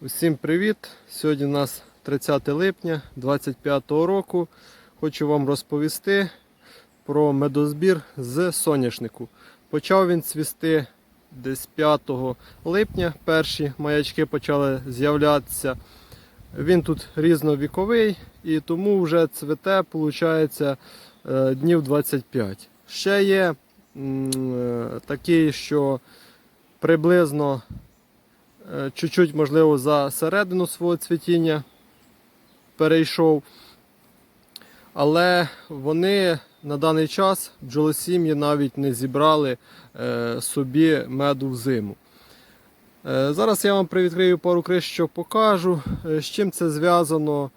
Усім привіт! Сьогодні у нас 30 липня 2025 року. Хочу вам розповісти про медозбір з соняшнику. Почав він цвісти десь 5 липня. Перші маячки почали з'являтися. Він тут різновіковий і тому вже цвете, виходить, днів 25. Ще є е, такий, що приблизно е, чуть-чуть, можливо, за середину свого цвітіння перейшов. Але вони на даний час бджолосім'ї навіть не зібрали е, собі меду в зиму. Е, Зараз я вам привідкрию пару крищок, покажу, е, з чим це зв'язано.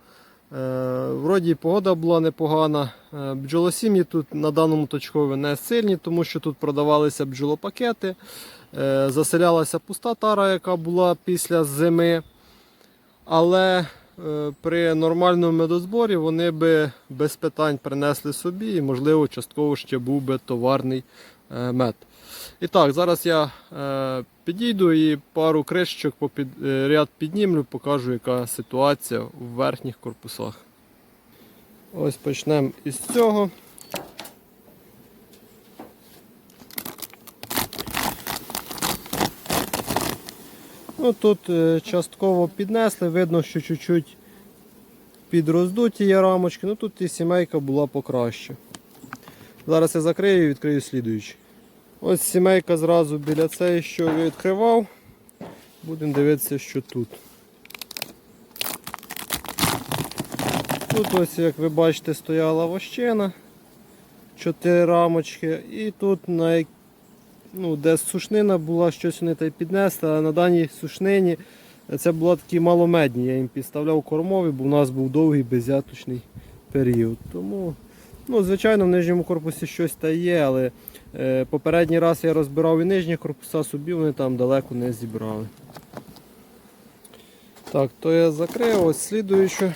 Е, Вроді погода була непогана. Е, Бджолосім'ї тут на даному точкові не сильні, тому що тут продавалися бджолопакети. Е, Заселялася пуста тара, яка була після зими. Але при нормальному медозборі вони би без питань принесли собі і, можливо, частково ще був би товарний е, мед. І так, зараз я е, підійду і пару кришечок по е, ряд піднімлю, покажу, яка ситуація в верхніх корпусах. Ось почнемо із цього. Ну, тут е, частково піднесли, видно, що чуть-чуть підроздуті є рамочки, ну тут і сімейка була покраще. Зараз я закрию і відкрию слідуючий. Ось сімейка зразу біля цієї, що я відкривав. Будемо дивитися, що тут. Тут ось, як ви бачите, стояла вощина. Чотири рамочки. І тут на як- ну, де сушнина була, щось вони та й піднесли, а на даній сушнині це були такі маломедні. Я їм підставляв кормові, бо в нас був довгий безяточний період. Тому, ну, звичайно, в нижньому корпусі щось та є, але е, попередній раз я розбирав і нижні корпуса, собі вони там далеко не зібрали. Так, то я закрив, ось слідуючу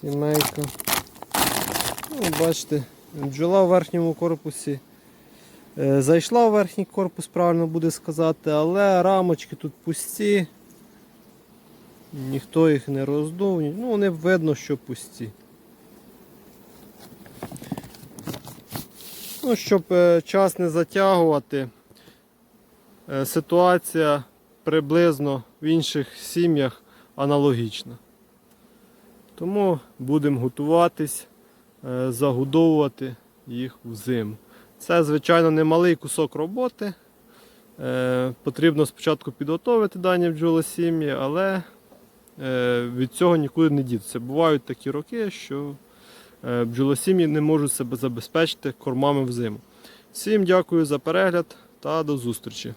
сімейка. Ну, бачите, бджола в верхньому корпусі. Е, Зайшла в верхній корпус, правильно буде сказати, але рамочки тут пусті. Ніхто їх не роздув. Ну, вони видно, що пусті. Ну, щоб е, час не затягувати, е, ситуація приблизно в інших сім'ях аналогічна. Тому будемо готуватись, загодовувати їх взиму. Це, звичайно, немалий кусок роботи. Е, Потрібно спочатку підготовити дані бджолосім'ї, але е, від цього нікуди не дітися. Бувають такі роки, що е, бджолосім'ї не можуть себе забезпечити кормами взиму. Всім дякую за перегляд та до зустрічі!